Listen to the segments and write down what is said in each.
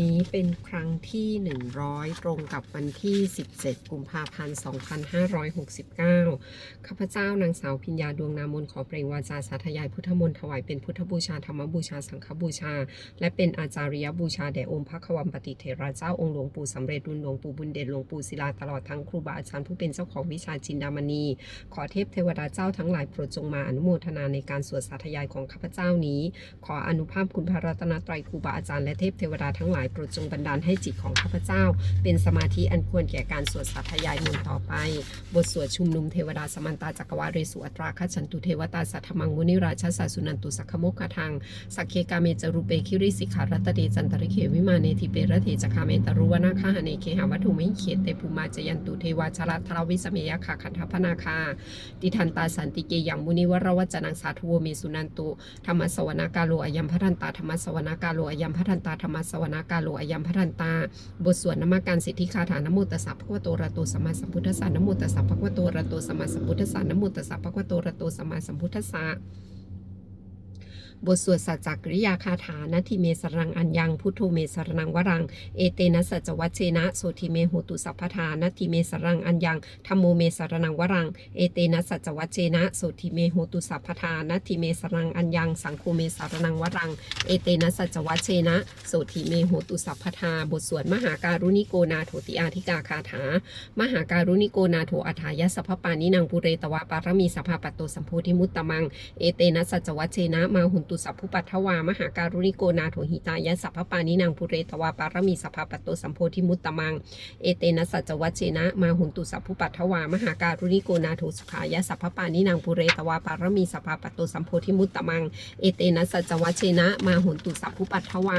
นี้เป็นครั้งที่ 100 ตรงกับวันที่ 17 กุมภาพันธ์ 2569 ข้าพเจ้านางสาวพิญญาดวงนามนขอเปล่งวาจาสาธยายพุทธมนต์ถวายเป็นพุทธบูชาธรรมบูชาสังฆบูชา และเป็นอาจาริยบูชาแด่องค์พระควมปฏิเทระเจ้าองค์หลวงปู่สำเร็จรุ่นหลวงปู่บุญเด่นหลวงปู่ศิลาตลอดทั้งครูบาอาจารย์ผู้เป็นเจ้าของวิชาจินดามณี ขอเทพเทวดาเจ้าทั้งหลายโปรดจงมาอนุโมทนาในการสวดสาธยายของข้าพเจ้านี้ ขออนุภาพคุณพระรัตนตรัยครูบาอาจารย์และเทพเทวดาทั้งหลายโปรดจงบันดาลให้จิตของข้าพเจ้า เป็นสมาธิอันควรแก่การสวดสาธยายมนต์ต่อไป บทสวดชุมนุมเทวดาสมันตาจักรวาเรสุอัตราคัจฉันตุเทวตาสัทธมังมุนิราชสาสุนันตุสักขโมกขทังสักเคกาเมจรูเปคิริสิขารัตเดจันตริเควิมาเนทิเประเทจคาเมตรุวนาคาหเนเคหาวัตถุมิเขตเตภูมาจยันตุเทวาชระทราวิสเมยขาคันทพนาคาติทันตาสันติเกยังมุนิวรวัจนังสาธุวเมสุนันตุธรรมสวนากาโลอยัมพัทันตาธรรมสวนากาโลอยัมพัทันตาธรรมสวนากาโลอายัมพัทันตา บทสวดนมัการสิทธิคาถานโมตัสสะภะควะโตระโตสัมมาสัมพุทธัสสะนโมตัสสะภะควะโตระโตสัมมาสัมพุทธัสสะนโมตัสสะภะควะโตระโตสัมมาสัมพุทธัสสะ บทสวดสัจจกริยาคาถานาทิเมสรังอัญญัง พุทโธเมสรนังวรัง เอเตนะสัจวัชเชนะโสทิเมโหตุสัพพทานาทิเมสรังอัญญังธรรมโมเมสรนังวรัง เอเตนะสัจวัชเชนะโสทิเมโหตุสัพพทานาทิเมสรังอัญญัง สังโฆเมสรนังวรัง เอเตนะสัจวัชเชนะโสทิเมโหตุสัพพทาบทสวดมหาการุณิโกนาโถติอาธิกาคาถา มหาการุณิโกนาโถอัฏฐายสัพพปานินางปุเรตวะปารมีสภาปตโตสัมโพธิมุตตมัง เอเตนะสัจวัชเชนะมาหุนตสัพพุปัทถวามหาการุณิโกนาโถหิตายะสัพพปานินางปุเรตวาปารมีสภาปตโตสัมโพธิมุตตมัง เอเตนะสัจวัชเชนะ มาหุนตุสัพพุปัทถวามหาการุณิโกนาโถสุขายะสัพพปานินางปุเรตวาปารมีสภาปตโตสัมโพธิมุตตมัง เอเตนะสัจวัชเชนะ มาหุนตุสัพพุปัทถวา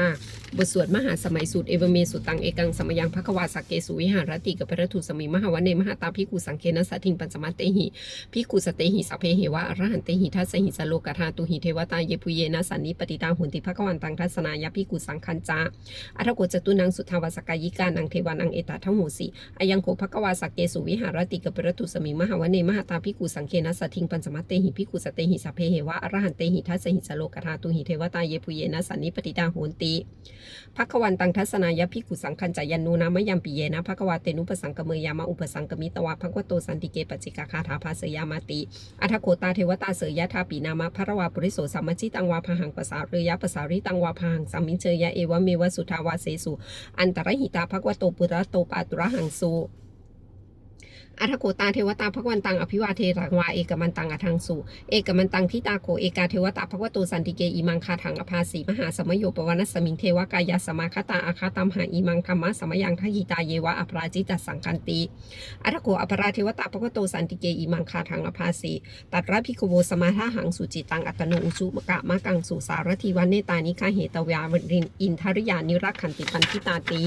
บทสวดมหาสมัยสูตรเอวเมสุตังเอกังสมยังภควาสักเกสุวิหารติกับพระทุสมิมหาวันเนมหาตาพิกุสังเคนะสัทถิงปัญจมัตเตหิพิกุสเตหิสัพเพเหวะอรหันเตหิทัสหิสโลกธาตุหิเทวตาเยปุเยนะสันนิปติตาหุนติภควันตังทัสนายพิกุสังคันจาอัทโกจตุนังสุทธาวสกายิกานังเทวานังเอตาทังโหสีอายังโคภควาสักเกสุวิหารติกับพระทุสมิมหาวเนมหาตาพิกุสังเคนะสัทิงปัญจมัตเตหิพิกุสเตหิสัพเพเหวะอรหันเตหิทัสหิสโลกธาตุหิเทวตาเยปุเยนะสันนิปติตาโหนติพักวันตังทัศนายพิกุสังคัญจายันนูนามยัมปิเยนะภควาเตนุปสังกเมยามาอุปสังกมิตวาภควโตสันติเกปจิกาคาถาภาสยามาติอัทโคตาเทวตาเสยยะทาปีนามะพระวาปุริโสสัมมจิตังวาพหังภาษาเรยะภาษาริตังวาพหังสัมมิเชยะเอวะเมวะสุทาวาเสสุ อันตรหิตาภควโตปุระโตปาตุระหังสุ อัทโกตาเทวตาพระวันตังอภิวาเทรังวาเอกมันตังอทังสุเอกมันตังทิตาโกเอกาเทวตาพระวโตสันติเกอิมังคาถังอภาสีมหาสมโยปวนัสสมิงเทวกายาสมาคตาอาคาตัมหาอิมังธรรมะสมยังทหิตาเยวะอปราจิตสังคันติอัทโกอปราเทวตาพระวโตสันติเกอิมังคาถังอภาสีตัดระพิกโวสมาทาหังสุจิตังอัตโนอุชุมกะมะกังสุสารทีวันเนตานิคาเหตวาวรินอินทริยานิรักขันติปันทิตาติ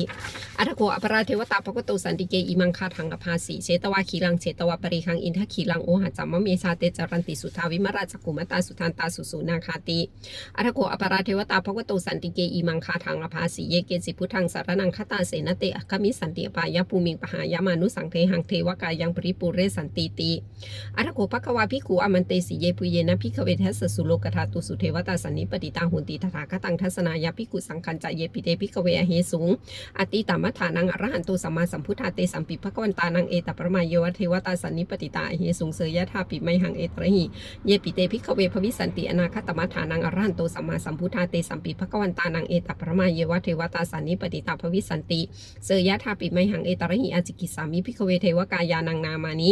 อัทโกอปราเทวตาภควโตสันติเกอิมังคาทังอภาสีเชตวาคีรังเชตวาปริคังอินทคีรังโอหัจามะเมชาเตจารันติสุทาวิมราชกุมตาสุทันตาสุสุนาคาติอัทโกอปราเทวตาภควโตสันติเกอิมังคาทังอภาสีเยเกสิพุทธังสารนังคตาเสนเตอคมิสันติปายาภูมิงปหายามานุสังเทหังเทวกายังปริปุเรสันติติอัทโกภควาภิกขุอมันเตสีเยปุเยนะพิกเวทัสสุโลกธาตุสุเทวตาสันนิปติตาหุนติตถาคตังทัศนายาภิกุสังคัญจะเยปิเตพิกเวอเหสุงอติตามัฏฐานังอรหันตุสัมมาสัมพุทธาเตสัมปิภกวันตานังเอตปรมายวะเทวตาสันนิปติตาเหสุงเสยยะธาปิไมหังเอตระหิเยปิเตพิกเวภวิสันติอนาคตมัฏฐานังอรหันโตสัมมาสัมพุทธาเตสัมปิภกวันตานังเอตปรมาโยวะเทวตาสันนิปติตาภวิสันติเสยยะธาปิไมหังเอตระหิอาจิกิสามิพิกเวเทวกายานังนามานิ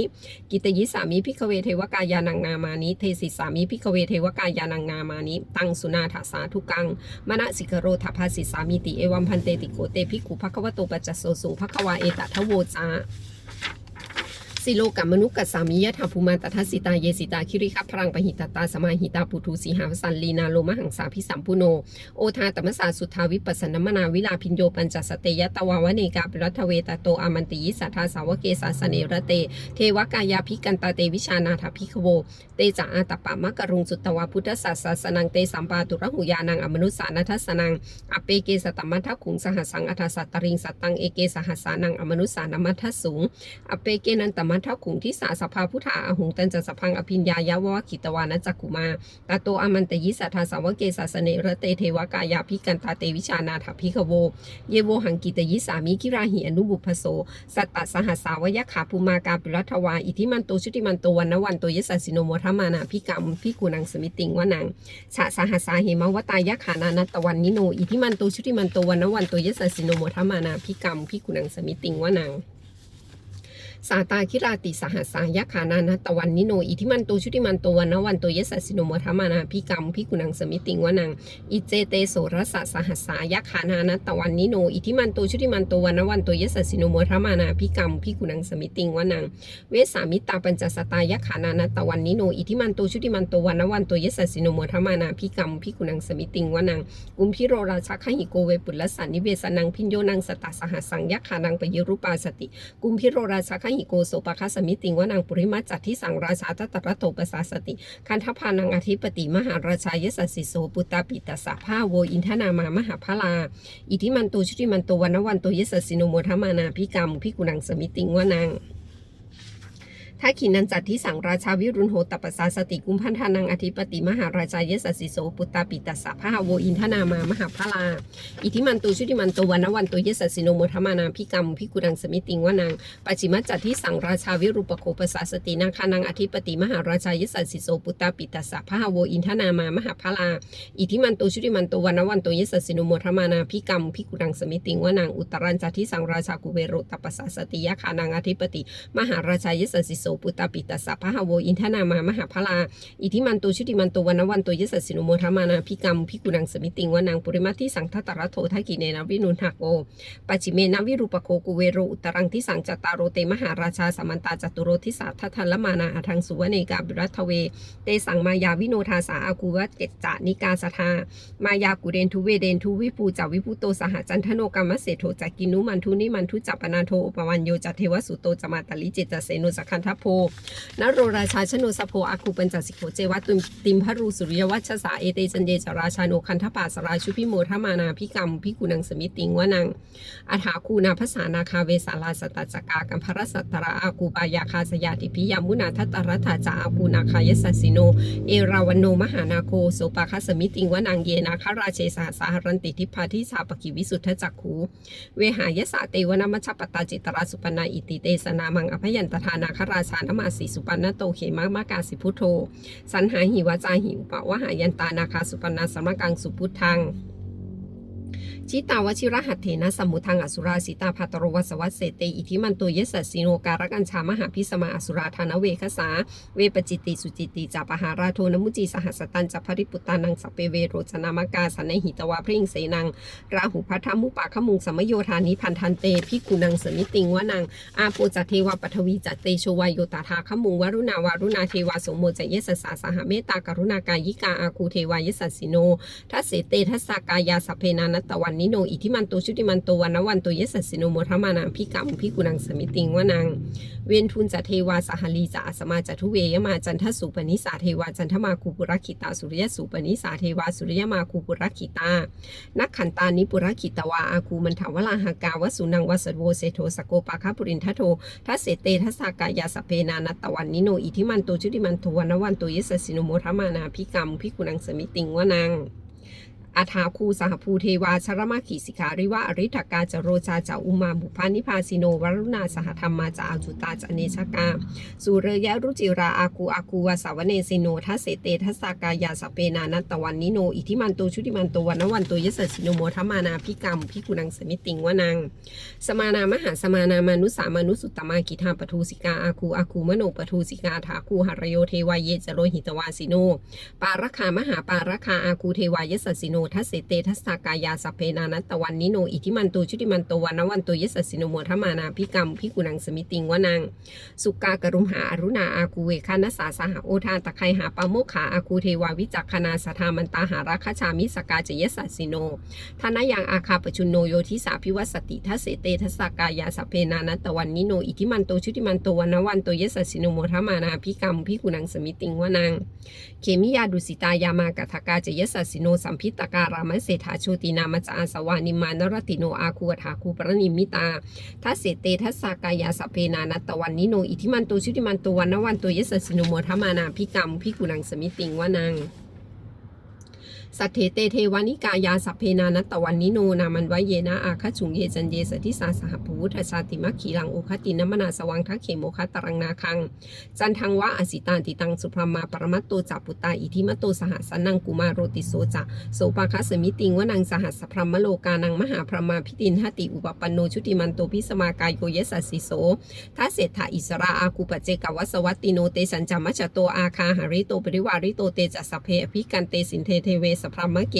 กิตยิสามิพิกเวเทวกายานังนามานิเทสิสามิพิกเวเทวกายานังนามานิตังสุนาถาสาธุกังมณสิกโรทภาสิสามิติเอวัมพันเตติโกเตภิกขุภควโตปัจจโสสุภควาเอตทะโวจา สิโลกัมมนุกัสสามิยะถาภูมันตทัสสิตาเยสิตาคิริคัพพรังปหิตตาสมาหิตาปุถุสีหาสันลีนาโลมหังสาพิสัมพุโน โอทาตมสาสุทธาวิปัสสนมนาวิลาพินโยปัญจสเตยตวาวเนกาปิรัตเวตโตอามันติยิสัทธาสาวเกสาสเนระเต เทวกายาภิกันตาเตวิชานาถาภิกขโว เตจาอาตปะมะกรุงสุตตวาพุทธศาสสนังเตสัมปาตุระหุยานังอมนุสานัทสนังอเปเกสตมัทขุงสหสังอัทสัตตริงสัตตังเอเกสหสานังอมนุสานมัทสูงอเปเกนันตมัมัททขุงทิสาสภาพุทธาอหุงตันจะสพังอภิญญายาวะกิตวานะจักกุมาตาโตอมันตยิสัทธาสาวเกสาสเนระเตเทวกายาพิกันตาเตวิชานาถพิขโว เยโวหังกิตยิสามิกิราหิอนุบุพโส สัตตสหัสสาวยขาภูมากาปิรัตวา อิทิมันโตชุติมันโตวันนวันโตยสัสิโนโมทมานาพิกรรมพิกุนังสมิติงวนังชะสหัสสาเหมวตายขานานัตวันนิโน อิทิมันโตชุติมันโตวันนวันโตยสัสิโนโมทมานาพิกรรมพิกุนังสมิติงวนัง สาตาคิราติสหัสสายขานานัตตวันนิโนอิทิมันโตชุติมันโตวันนวันโตยสัสสิโนโมทมานาพิกรรมพิกุนังสมิติงวนังอิเจเตโสรสะสหัสสายขานานัตตวันนิโนอิทิมันโตชุติมันโตวันนวันโตยสัสสิโนโมทมานาพิกรรมพิกุนังสมิติงวนังเวสามิตาปัญจสตายขานานัตตวันนิโนอิทิมันโตชุติมันโตวันนวันโตยสัสสิโนโมทมานาพิกรรมพิกุนังสมิติงวนังกุมพิโรราชาขหิโกเวปุลสันนิเวสนังพิญโยนังสตาสหัสสังยขานังปยรุปาสติ กุมพิโรราชาขหิโกโสปะคสมิติงวนังปุริมัจจัตที่สังราชาตตระโตปสาสติ คันทพานังอธิปติมหาราชายสัสสิโสปุตตาปิตสาภาโวอินทนามามหาพลา อิทิมันโตชุติมันโตวันวันโตยสัสสิโนโมทมานาพิกรรมพิกุนังสมิติงวนัง ถ้าขีนันจัดที่สังราชาวิรุณโหตปัสสาสติกุมพันธานังอธิปติมหาราชายสัสิโสปุตตาปิตัสสะภาโวอินทนามามหาพลา อิทิมันโตชุติมันโตวันวันโตยสัสสิโนโมทมานาพิกรรมพิกุนังสมิติงวานังปัจฉิมจัตที่สังราชาวิรูปโคปัสสาสตินาคานังอธิปติมหาราชายสัสิโสปุตตาปิตัสสะพหโวอินทนามามหาพลา อิทิมันโตชุติมันโตวันวันโตยสัสสิโนโมทมานาพิกรรมพิกุนังสมิติงวานังอุตรันจัตที่สังราชากุเวโรตปสาสติยาคานังอธิปติ มหาราชายสัสสิโสสปุตตาปิตสะพหโวอินทนามามหาพลาอิทิมันโตชุติมันโตวันวันโตยสัสสิโนโมทมานาพิกรรมพิกุนังสมิติงวนังปุริมาที่สังทัตระโททักิเนนวินุนหักโอปัจิเมนวิรูปโคกุเวโรอุตรังที่สังจตารโรเตมหาราชาสมันตาจตุโรทิสาทัทธัลมานาอาทังสุวเนกาบิรัตเว เตสังมายาวิโนทาสาอากูวะเกจจานิกาสทามายากุเดนทุเวเดนทุวิปูจาวิพุโตสหจันทโนกรรมเสโทจักกินุมันทุนิมันทุจัปปนาโทอุปวันโยจัตเทวสุโตจมาตลิจิตจเสนุสกคันทโพนโรราชาชโนสโพอาคูปัญจสิโขเจวัตุติมพรูสุริยวัชสาเอเตจันเยจราชาโนคันทปาสราชุพิโมทมานาพิกรรมพิกุนังสมิติงวนังอาถาคูนาภาษานาคาเวสาลาสตตจกากัมพรสัตตระอากูปายาคาสยาติพิยามุนาทัตตรัฐาจาอากูนาคายสัสสิโน เอราวันโนมหานาโคโสปาคสมิติงวนังเยนาคราเชสหสาหรันติทิพาทิสาปกิวิสุทธจักขูเวหายสะเตวนามัชปตตาจิตราสุปนาอิติเตสนามังอภยันตทานาคราสานมาสีสุปันนโตเขมามากาสิพุทโธสันหาหิวาจาหิวปะวะหายันตานาคาสุปันนาสมกังสุพุทธัง ชิตาวชิระหัตเถนะสมุทังอสุราสิตาภัตโรวัสวัสเสเตอิทิมันตเยสัสสิโนการกัญชามหาพิสมาอสุราธานเวคสา เวปจิตติสุจิตติจาปหาราโทนมุจีสหัสตันจัพริปุตานังสเปเวโรจนามกาสันนหิตวาพริงเสนัง ราหุพัทธมุปาขมุงสมโยธานิพันธันเตพิกุนังสมิติงวนังอาโปจัตเทวปัทวีจัตเตโชวายโยตาทาขมุงวรุณาวารุณาเทวาสมโมจเยสสาสหเมตตากรุณากายิกาอาคูเทวายสัสสิโนทัสเสเตทัสสากายาสเพนานัตตวันนิโนอิทิมันโตชุติมันโตวันนวันโตเยสสสิโนโมทมานาพิกรรมพิกุนังสมิติงวานังเวียนทุนจะเทวาสหลีจะอาสมาจัทุเวยมาจันทสุปนิสาเทวาจันทมาคูปุรักขิตาสุริยสุปนิสาเทวาสุริยมาคูปุรักขิตา นักขันตานิปุรักขิตวาอาคูมันถาวลาหากาวสุนังวสโวเสโทสโกปาคาปุรินทโททัสเสเตทัสากายาสเพนานัตตวันนิโนอิทิมันโตชุติมันโตวันนวันโตเยสสสิโนโมทมานาพิกรรมพิกุนังสมิติงวานัง อาทาคูสหภูเทวาชรมาขีสิการิวะอริทกาจโรชาจาอุมาบุพานิพาสิโนวรุณาสหธรรมาจาอาจุตาจเนชกาสุเรยะรุจิราอากูอากูวาสาวเนสิโนทัสเสเตทัสากายาสเปนานัตตวันนิโนอิทิมันโตชุติมันโตวันนวันโตยสสสิโนโมทมานาพิกรรมพิกุนังสมิติงวนัง สมานามหาสมานามานุสามานุสุตตมากิธาปทูสิกาอาคูอาคูมโนปทูสิกาถาคูหรโยเทวายเยจโรหิตวาสิโน ปารคามหาปารคาอาคูเทวายสสิโนทัสเสเตทัสสากายาสพเพนานัตตวันนิโนอิทิมันโตชุติมันโตวันนวันโตยสสสิโนโมทมานาพิกรรมพิกุนังสมิติงวนัง สุกากรุมหาอรุณาอาคูเวคานัสสาสหโอทาตะไคหาปาโมขาอาคูเทวาวิจักคณาสทามันตาหาราคชามิสกาจยสัสสิโนทานายังอาคาปจุนโนโยทิสาพิวัสติทัสเสเตทัสสากายาสพเพนานัตตวันนิโนอิทิมันโตชุติมันโตวันนวันโตยสัสสิโนโมทมานาพิกรรมพิกุนังสมิติงวนัง เคมิยาดุสิตายามากทากาจยสัสสิโนสัมพิตกการามเศรษฐาโชตินามจาสวานิมานรติโนอาคูถาคูปรนิมิตาทัสเสเตทัสสากายาสเพนานัตะวันนิโนอิทิมันโตชุติมันโตวันนวันโตยสสสินุโมทมานาพิกรรมพิกุนังสมิติงวานัง สัทเทเตเทวานิกายาสัพเพนานัตตวันนิโนนามันไวเยนะอาคัจุงเยจันเยสติสาสหภูทชาติมัคคีลังโอคตินมนาสวังทักเขโมคตรังนาคัง จันทังวะอสิตานติตังสุพรมาปรมัตโตจัปุตตาอิทิมโตสหสนังกุมาโรติโสจะโสปาคัสมิติงวนังสหัสพรมโลกานังมหาพรมาพิตินหติอุปปันโนชุติมันโตพิสมากายโยเยสัสสิโสทัสเศรษฐาอิสราอาคูปเจกวัสวัตติโนเตสัญจามัจจโตอาคาหาริโตปริวาริโตเตจัสเพอภิกันเตสินเทเทเวสพรมเก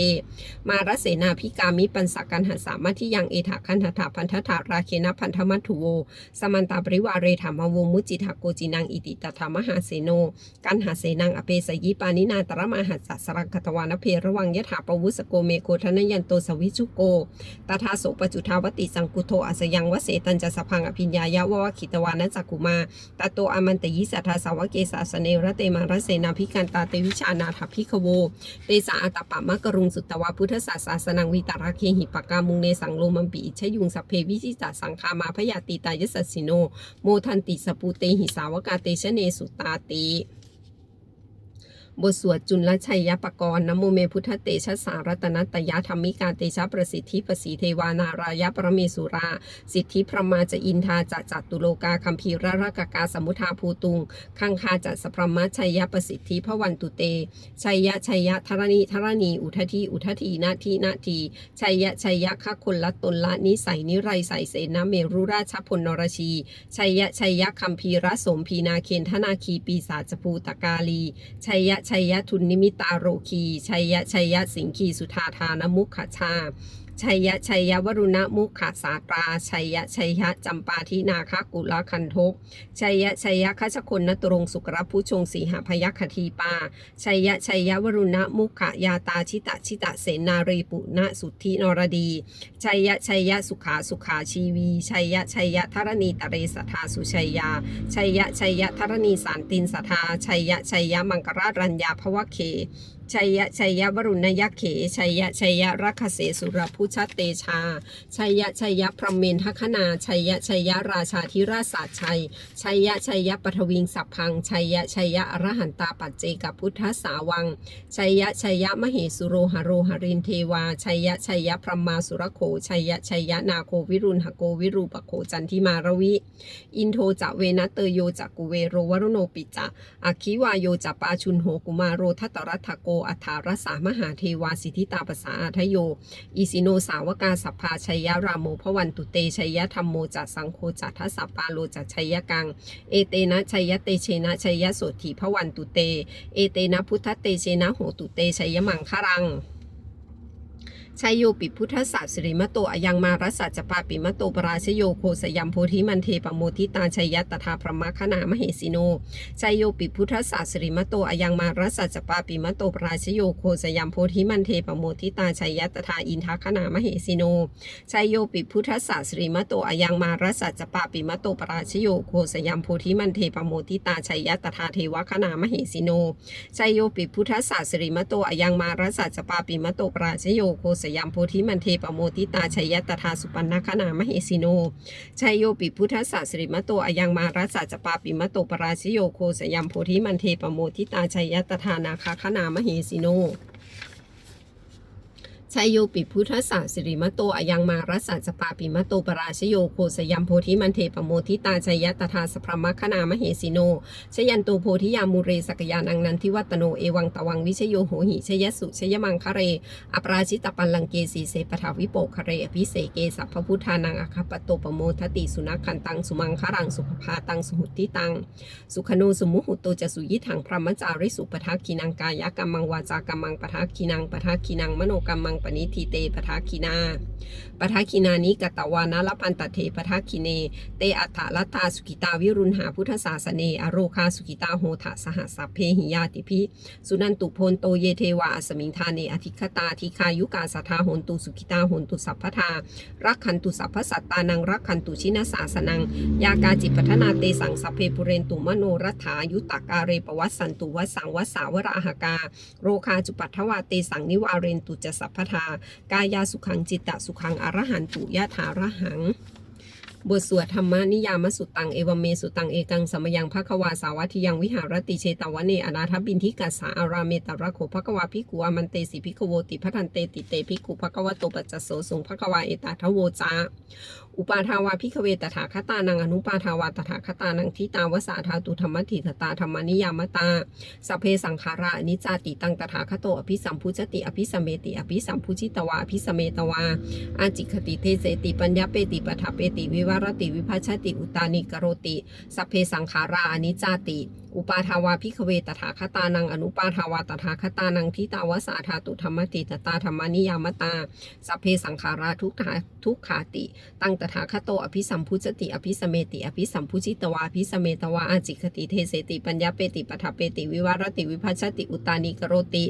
มารเสนาพิกามิปันสกันหัสสามาที่ยังเอถาคันธถาพันธถาราเคนะพันธมัตถุโว สมันตาปริวาเรธรรมวงมุจิทาโกจินังอิติตถามหาเสโน กันหาเสนังอเปสยิปานินาตรมหัสสะสรังคตวานเพระวังยถาปวุสโกเมโคทนยันโตสวิชุโกตถาโสปจุทาวติสังกุโทอสยังวเสตันจะสพังอภิญญายะวะขิตวานะจักกุมาตโตอมันตยิสัทธาสาวเกสาสเนรเตมารเสนาพิกันตาเตวิชานาถพิขโว เตสาอัตปะมะกรุงสุตตวะพุทธศาสสนังวิตาราเคหิปกามุงเนสังโลมัมปิอิชยุงสัพเพวิจิตาสังคามาพยาติตายสสสิโน โมทันติสปูเตหิสาวกาเตชะเนสุตาติ บทสวดจุลชัยยปกรณ์นโมเมพุทธเตชะสารัตนตยธรรมิกาเตชะประสิทธิปสีเทวานารายะปรเมสุรา สิทธิพระมาจะอินทาจะจัตุโลกาคัมภีระรกกาสมุทาภูตุงคังคาจะสพรมชัยยประสิทธิพระวันตุเต ชัยยะชัยยะธรณีธรณี อุทธีอุทธีนาทีนาทีชัยยะชัยยะข้าคนละตนละนิสัยนิไรใสเสนาเมรุราชพลนรชีชัยยะชัยยะคัมภีระสมพีนาเคนธนาคีปีศาจภูตกาลีชัยยะชัยยะทุนนิมิตาโรคี ชัยยะชัยยะสิงคี สุธาทานมุขชา ชัยยะชัยยะวรุณมุขสาตรา ชัยยะชัยยะจำปาทินาคกุลคันทกชัยยะชัยยะคัชคนนตรงสุกรผู้ชงสีหพยัคทีปา ชัยยะชัยยะวรุณมุขยาตาชิตะชิตะเสนารีปุณสุทธินรดี ชัยยะชัยยะสุขาสุขาชีวี ชัยยะชัยยะธรณีตเรสทาสุชัยยา ชัยยะชัยยะธรณีสารตินสทา ชัยยะชัยยะมังกรารัญญาภวเค ชัยยะชัยยะวรุณยักเขชัยยะชัยยะรัคเสสุรพุชเตชาชัยยะชัยยะพรหมเมนทคณาชัยยะชัยยะราชาธิราชศาสัยชัยยะชัยยะปฐวิงสัพพังชัยยะชัยยะอรหันตาปัจเจกพุทธสาวังชัยยะชัยยะมเหสุโรหโรหรินเทวาชัยยะชัยยะพรหมาสุรโขชัยยะชัยยะนาโควิรุณหโกวิรูปโขจันทิมารวิ อินโทจะเวนะเตโยจักกุเวโรวรุโนปิจะอคิวาโยจะปาชุนโหกุมารโรทัตตรัตโกอัฏฐารสามหาเทวาสิทธิตาภาษาอัทโย อิสิโนสาวกาสัพพาชัยยะรามโมพวันตุเตชัยยะธรรมโมจัสังโฆจัทัสสปปาโลจัชัยยะกัง เอเตนะชัยยะเตเชนะชัยยะโสถีพวันตุเต เอเตนะพุทธเตเชนะโหตุเตชัยยะมังคารัง ชัยโยปิพุทธศาสสิริมโตอยังมารัสสัจปาปิมโตปราชโยโคสยัมโพธิมันเทปโมทิตาชัยยะตถาพระมคณามเหสิโนชัยโยปิพุทธศาสสิริมโตอยังมารัสสัจปาปิมโตปราชโยโคสยัมโพธิมันเทปโมทิตาชัยยะตถาอินทคณามเหสิโนชัยโยปิพุทธศาสริมโตอยังมารัสสัจปาปิมโตปราชโยโคสยัมโพธิมันเทปโมทิตาชัยยะตถาเทวคณามเหสิโนชัยโยปิพุทธศาสริมโตอยังมารัสสัจจปาปิมโตปราชโยโคสยามโพธิมันเทปโมติตาชัยยะตถาสุปันนคนามเหสิโนชัยโยปิพุทธศาสริมโตอายังมารัสสัจปาปิมโตปราชโยโคสยามโพธิมันเทปโมติตาชัยยะตถานาคาคณามเหสิโน ชัยโยปิพุทธศาสสิริมโตอยังมารัสสัจปาปิมโตปราชโยโคสยัมโพธิมันเทปโมทิตาชัยตถาสพรมคณามเหสิโนชยันโตโพธิยามูเรสกยานังนันทิวัตโนเอวังตวังวิชโยโหหิชยสุชยมังคะเร อปราชิตปันลังเกสีเสปทาวิโปคะเรอภิเสเกสัพพพุทธานังอคปโตปโมทติสุนักขันตังสุมังคารังสุภพาตังสุหุติตัง สุขโนสุมุหุโตจะสุยิถังพระมจาริสุปทักขินังกายกรรมังวาจากรรมังปทักขินังปทักขินังมโนกรรมังปณิทิเตปทักขินาปทักขินานิกตวานาลพันตเทปทักขิเน เตอัฏฐลัตตาสุกิตาวิรุณหาพุทธศาสเน อโรคาสุกิตาโหทะสหสัพเพหิยาติพิสุนันตุพนโตเยเทวาอสมิงทาเนอธิคตาทิคายุกาสัทธาโหนตุสุกิตาโหนตุสัพพทารักขันตุสัพพสัตตานังรักขันตุชินาสาสนัง ยากาจิปัฒนาเตสังสัพเพปุเรนตุมโนรัฐายุตตากาเรปวัสสันตุวสังวสาวราหกา โรคาจุปัทวาเตสังนิวาเรนตุจะสัพพทากายาสุขังจิตตสุขังอรหันตุยะถารหัง บทสวดธรรมนิยามสุตังเอวเมสุตังเอกังสมยังภควาสาวัติยังวิหารติเชตวเนอนาถบินทิกัสสาอาราเมตระโขภควาภิกุอามันเตสิภิกโวติพัทันเตติเตภิกุภควโตปัจจโสสงภควาเอตาทโวจาอุปาทาวาพิกเวตถาคตานังอนุปาทาวาตถาคตานังทิตาวสาธาตุธรรมติตตาธรรมนิยามตาสเพสังขารานิจาติตังตถาคโตอภิสัมพุจติอภิสมเมติอภิสัมพุจิตวาอภิสมเมตวาอาจิคติเทเสติปัญญาเปติปทาเปติวิวารติวิภัชติอุตานิกโรติ สัพเพสังขาราอนิจจาติ อุปาทาวาพิกเวตถาคตานัง อนุปาทาวาตถาคตานังทิตาวสาธาตุธรรมติตตาธรรมนิยามตาสัพเพสังขาราทุกขาทุกขาติ ตังตถาคโตอภิสัมพุจติ อภิสเมติ อภิสัมพุจิตวาอภิสเมตวาอาจิคติเทเสติปัญญาเปติปทาเปติวิวารติวิภัชติอุตานิกโรติ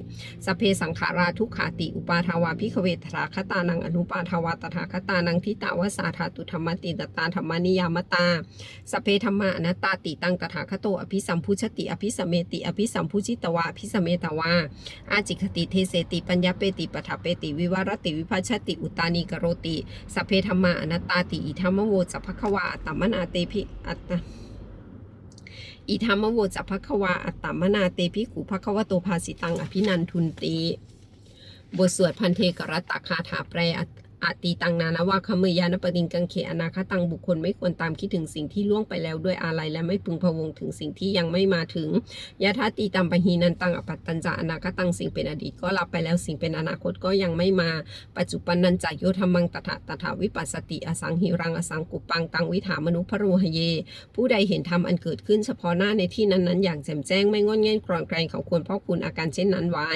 สพเพสังขาราทุกขาติ อุปาทาวาพิขเวทราคตานังอนุปาทาวาตถาคตานังทิตาวสาธาตุธรรมติตตาธรรมนิยามตาสพเพธรรมานัตตาติตังตถาคโตอภิสัมพุชติอภิสมเมติ อภิสัมพุจิตวาอภิสมเมตวาอาจิคติเทเสติปัญญาเปติปทาเปติ วิวารติวิภัชติอุตานิกโรติสพเพธรรมาอนัตตาติอิธรรมโวจัพพควาอัตตมนาเตพิอัตตอิธรรมโวจัพพควาอัตตมนาเตพิขุภควโตภาสิตังอภินันทุนตีบทสวดพันเทกรตตคาถาแปล อตีตังนานะว่าคมือยานปติงกังเขอนาคตังบุคคลไม่ควรตามคิดถึงสิ่งที่ล่วงไปแล้วด้วยอาลัยและไม่พึงพะวงถึงสิ่งที่ยังไม่มาถึงยะทัตตีตัมปะหีนันตังอปัตตัญจะอนาคตังสิ่งเป็นอดีตก็รับไปแล้วสิ่งเป็นอนาคตก็ยังไม่มา ปัจจุบันนันจะโยธรรมังตถาตถาวิปัสสติอสังหิรังอสังกุปังตังวิถามนุพโรหเย ผู้ใดเห็นธรรมอันเกิดขึ้นเฉพาะหน้าในที่นั้นๆอย่างแจ่มแจ้งไม่งอนเง่นกรอนแกรงเขาควรเพราะคุณอาการเช่นนั้นไว้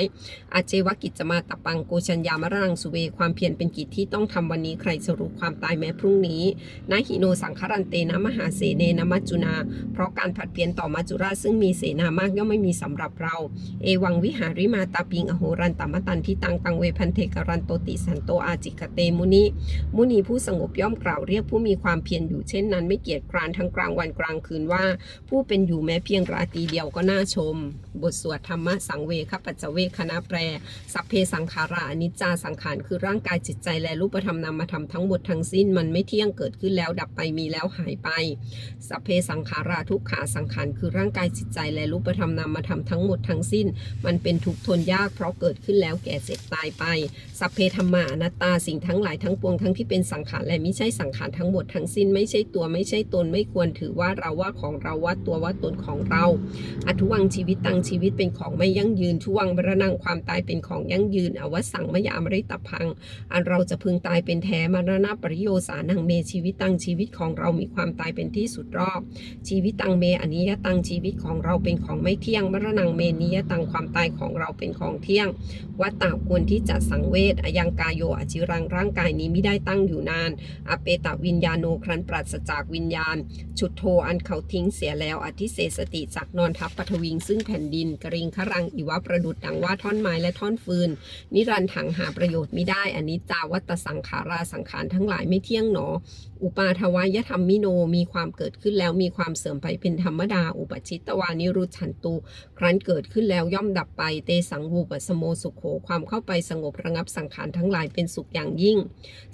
อาเจวกิจจะมาตปังโกชัญญามรังสุเวความเพียรเป็นกิจที่ต้ององทำวันนี้ใครจะรู้ความตายแม้พรุ่งนี้นาหิโนสังคารันเตนะมหาเสเนนะมัจจุนา เพราะการผัดเปลี่ยนต่อมัจจุราชซึ่งมีเสนามากย่อมไม่มีสำหรับเรา เอวังวิหาริมาตาปิงอโหรันตามตันที่ตังตังเวพันเทกรันโตติสันโตอาจิกเตมุนิมุนีผู้สงบย่อมกล่าวเรียกผู้มีความเพียรอยู่เช่นนั้นไม่เกียจคร้านทั้งกลางวันกลางคืนว่า ผู้เป็นอยู่แม้เพียงราตรีเดียวก็น่าชม บทสวดธรรมะสังเวคปัจจเวคณะแปลสัพเพสังขาราอนิจจาสังขารคือร่างกายจิตใจและรูปธรรมนามธรรมทั้งหมดทั้งสิ้นมันไม่เที่ยงเกิดขึ้นแล้วดับไปมีแล้วหายไปสัพเพสังขาราทุกขาสังขารคือร่างกายจิตใจและรูปธรรมนามธรรมทั้งหมดทั้งสิ้น มันเป็นทุกข์ทนยากเพราะเกิดขึ้นแล้วแก่เสร็จตายไป สัพเพธรรมานัตตาสิ่งทั้งหลายทั้งปวงทั้งที่เป็นสังขารและไม่ใช่สังขารทั้งหมดทั้งสิ้น ไม่ใช่ตัวไม่ใช่ตนไม่ควรถือว่าเราว่าของเราว่าตัวว่าตนของเราอทุวังชีวิตตังชีวิตเป็นของไม่ยั่งยืนทุวังบรนังความตายเป็นของยั่งยืนอวสังมยามริตพัง อันเราจะพึงตายเป็นแท้มรณะปริโยสานังเมชีวิตตังชีวิตของเรามีความตายเป็นที่สุดรอบ ชีวิตตังเมอนิยตังชีวิตของเราเป็นของไม่เที่ยงมรณังเมนิยตังความตายของเราเป็นของเที่ยง วัตตาควรที่จะสังเวชอยังกายโยอจิรังร่างกายนี้ไม่ได้ตั้งอยู่นาน อเปตวิญญาโนครันปราศจากวิญญาณ ชุดโทอันเขาทิ้งเสียแล้วอธิเสสติจากนอนทับปฐวิงซึ่งแผ่นดิน กริงขรังอิวะประดุดดังว่าท่อนไม้และท่อนฟืน นิรันถังหาประโยชน์ไม่ได้อันนี้จาวัตสังขาราสังขารทั้งหลายไม่เที่ยงหนอ อุปาทวายธรรมมิโนมีความเกิดขึ้นแล้วมีความเสื่อมไปเป็นธรรมดา อุปชิตตวานิรุชันตุ ครั้นเกิดขึ้นแล้วย่อมดับไป เตสังวูปสโมสุขโขความเข้าไปสงบระงับสังขารทั้งหลายเป็นสุขอย่างยิ่ง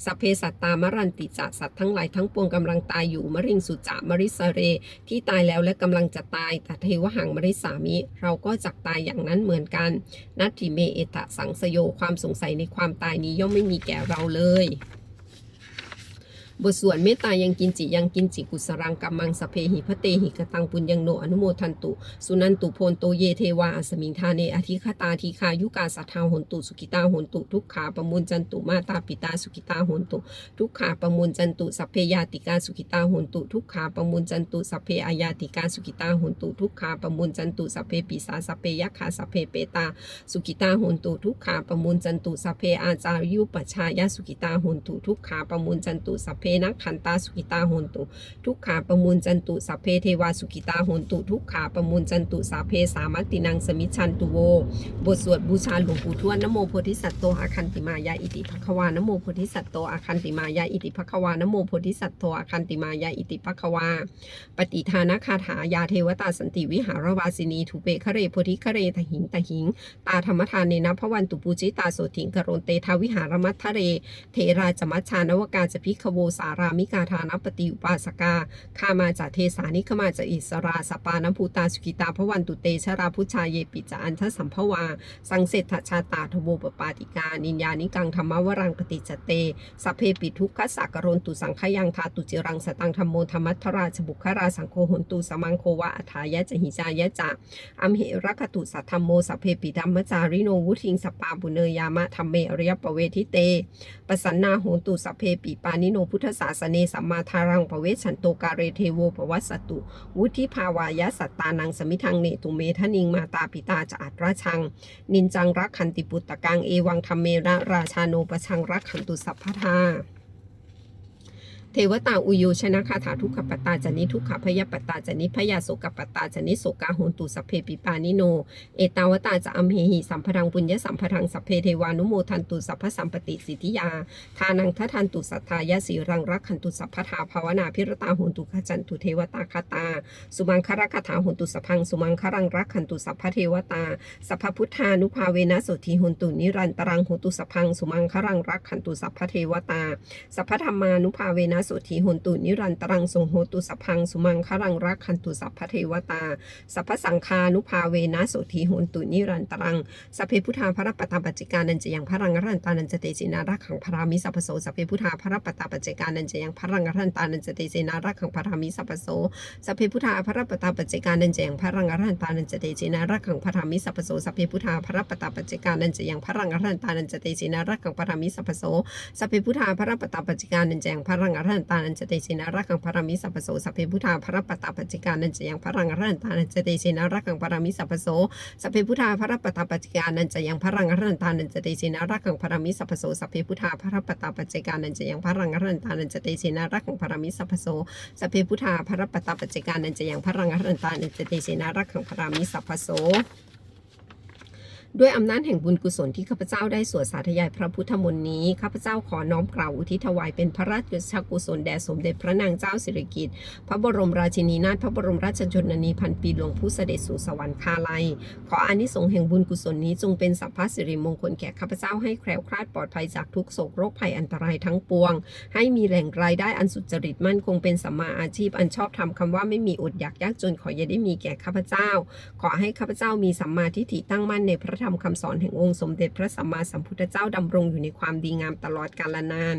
สัพเพสัตตามรันติจะสัตว์ทั้งหลายทั้งปวงกำลังตายอยู่มริงสุจามริสเร ที่ตายแล้วและกำลังจะตายแต่เทวหังมริสามิ เราก็จักตายอย่างนั้นเหมือนกัน นัตถิเมเอตะสังสโยความสงสัยในความตายนี้ย่อมไม่มีแก่เราเลย บทสวดเมตตายังกินจิยังกินจิกุสรังกัมมังสเพหิพเตหิกตังปุญญังโนอนุโมทันตุ สุนันตุโพนโตเยเทวาอสมิงทาเนอธิคตาทีคายุกาสัทธาหนตุสุกิตาหนตุทุกขาปมุนจันตุมาตาปิตาสุกิตาหนตุทุกขาปมุนจันตุสัพเพยาติกาสุกิตาหนตุทุกขาปมุนจันตุสัพเพอายาติกาสุกิตาหนตุทุกขาปมุนจันตุสัพเพปิสาสัพเพยักขาสัพเพเปตาสุกิตาหนตุทุกขาปมุนจันตุสัพเพอาจายุปชายาสุกิตาหนตุทุกขาปมุนจันตุสัพเพนักขันตาสุกิตาโหนตุ ทุกขาประมูลจันตุสัพเพเทวาสุกิตาโหนตุ ทุกขาประมูลจันตุสัพเพสามัตินังสมิชันตุโว บทสวดบูชาหลวงปู่ทวดนโมโพธิสัตว์โตอาคันติมายาอิติภควานโมโพธิสัตว์โตอาคันติมายาอิติภควานโมโพธิสัตว์โตอาคันติมายาอิติภควา ปฏิทานคาถายาเทวตาสันติวิหารวาสินีทุเปคะเรโพธิคะเรทหิงตหิง ตาธรรมทานเนนะพระวันตุปูจิตาโสถิงกรนเตทาวิหารมัททะเร เทราจมัชชานวกาจะพิกขโวสารามิกาทานปฏิอุปาสกาคามาจากเทสานิขมาจากอิสราสปานภูตาสุกิตาพระวันตุเตชราพุชาเยปิจาอันทสัมภวา สังเสทชาตาทโวปปาติกานินยานิกังธรรมวรังปฏิจจเตสัพเพปิทุกขสักกรนตุสังขยังทาตุจิรังสตังธรรมโมธรรมัทราชบุคราสังโฆหนตุสมังโควะอัฏายะจหิจายะจะอัมเหรักตุสัทธรรมโมสัพเพปิธรรมจาริโนวุทิงสปาบุเนยามะธรรมเมอริยปเวทิเตปสันนาโหนตุสัพเพปิปานิโนพุทธศาสเนสัมมาทารังปเวชันโตการเรเทโวปวัสสตุวุธิภาวายะสัตตานังสมิทังเนตุเมทนิงมาตาปิตาจะอัตราชัง นินจังรักขันติปุตตะกังเอวังธรรมเมระราชาโนปชังรักขันตุสัพพทา เทวตาอุโยชนะคาถาทุกขปตตาจานิทุกขพยปตตาจานิพยาโสกปตตาจานิโสกาโหนตุสัพเพปิปานิโน เอตาวตาจะอัมเหหิสัมพังปุญญสัมพังสัพเพเทวานุโมทันตุสัพพสัมปติสิทธิยา ทานังทัทันตุสัทธายสีรังรักขันตุสัพพทาภาวนาพิรตาโหนตุขจันตุเทวตาคาตา สุมังครักถาโหนตุสัพพังสุมังครังรักขันตุสัพพเทวตาสัพพพุทธานุภาเวนะโสธีโหนตุนิรันตรังโหนตุสัพพังสุมังครังรักขันตุสัพพเทวตาสัพพธรรมานุภาเวนะโสธีโหนตุนิรันตรังทรงโหตุสัพพังสุมังครังรักขันตุสัพพเทวตา สัพพสังฆานุภาเวนะโสธีโหนตุนิรันตรังสัพเพพุทธาพระปตาปัจจิกานันจะยังพระังรันตานันจะเตจินารักขังพรามิสัพโสสัพเพพุทธาพระปตาปัจจิกานันจะยังพระังรันตานันจะเตจินารักขังพรามิสัพโสสัพเพพุทธาพระปตาปัจจิกานันจะยังพระังรันตานันจะเตจินารักขังพรามิสัพโสสัพเพพุทธาพระปตาปัจจิกานันจะยังพระังรันตานันจะเตจินารักขังพรามิสัพโสสัพเพพุทธาพระปตาปัจจิกานันจะยังพระรังอรันตานันจะเตจินารักขังพรามิสัพพโสสัพเพพุทธาพระปตาปัจจิกานันจะยังพระรังรันตานันจะเตจินารักขังพรามิสัพพโสสัพเพพุทธาพระปตาปัจจิกานันจะยังพระรังรันตานันจะเตชินารักขังพรามิสัพพโสสัพเพพุทธาพระปตาปัจจิกานันจะยังพระรังรันตานันจะเตชินารักขังพรามิสัพพโสสัพเพพุทธาพระปตาปัจจิกานันจะยังพระรังรันตานันจะเตชินารักขังพรามิสัพพโส ด้วยอำนาจแห่งบุญกุศลที่ข้าพเจ้าได้สวดสาธยายพระพุทธมนต์นี้ข้าพเจ้าขอน้อมกล่าวอุทิศถวายเป็นพระราชกุศลแด่สมเด็จพระนางเจ้าสิริกิติ์พระบรมราชินีนาถพระบรมราชชนนีพันปีหลวงผู้เสด็จสู่สวรรคาลัย ขออานิสงส์แห่งบุญกุศลนี้จงเป็นสัพพสิริมงคลแก่ข้าพเจ้าให้แคล้วคลาดปลอดภัยจากทุกโศกโรคภัยอันตรายทั้งปวง ให้มีแหล่งรายได้อันสุจริตมั่นคงเป็นสัมมาอาชีพอันชอบทำคำว่าไม่มีอดอยากยากจนขออย่าได้มีแก่ข้าพเจ้า ขอให้ข้าพเจ้ามีสัมมาทิฏฐิตั้งมั่นในพระรมคำสอนแห่งองค์สมเด็จพระสัมมาสัมพุทธเจ้าดำรงอยู่ในความดีงามตลอดกาลนาน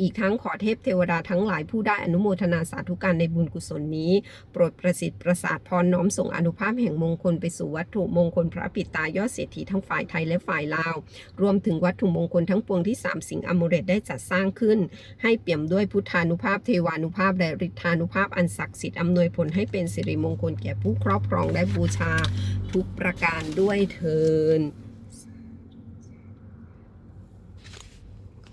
อีกทั้งขอเทพเทวดาทั้งหลายผู้ได้อนุโมทนาสาธุการในบุญกุศลนี้ โปรดประสิทธิ์ประสาทพรน้อมส่งอนุภาพแห่งมงคลไปสู่วัตถุมงคลพระปิตายอดเศรษฐีทั้งฝ่ายไทยและฝ่ายลาว รวมถึงวัตถุมงคลทั้งปวงที่สามสิ่งอมเรตได้จัดสร้างขึ้น ให้เปี่ยมด้วยพุทธานุภาพเทวานุภาพและฤทธานุภาพอันศักดิ์สิทธิ์อำนวยผลให้เป็นสิริมงคลแก่ผู้ครอบครองและบูชาทุกประการด้วยเทิน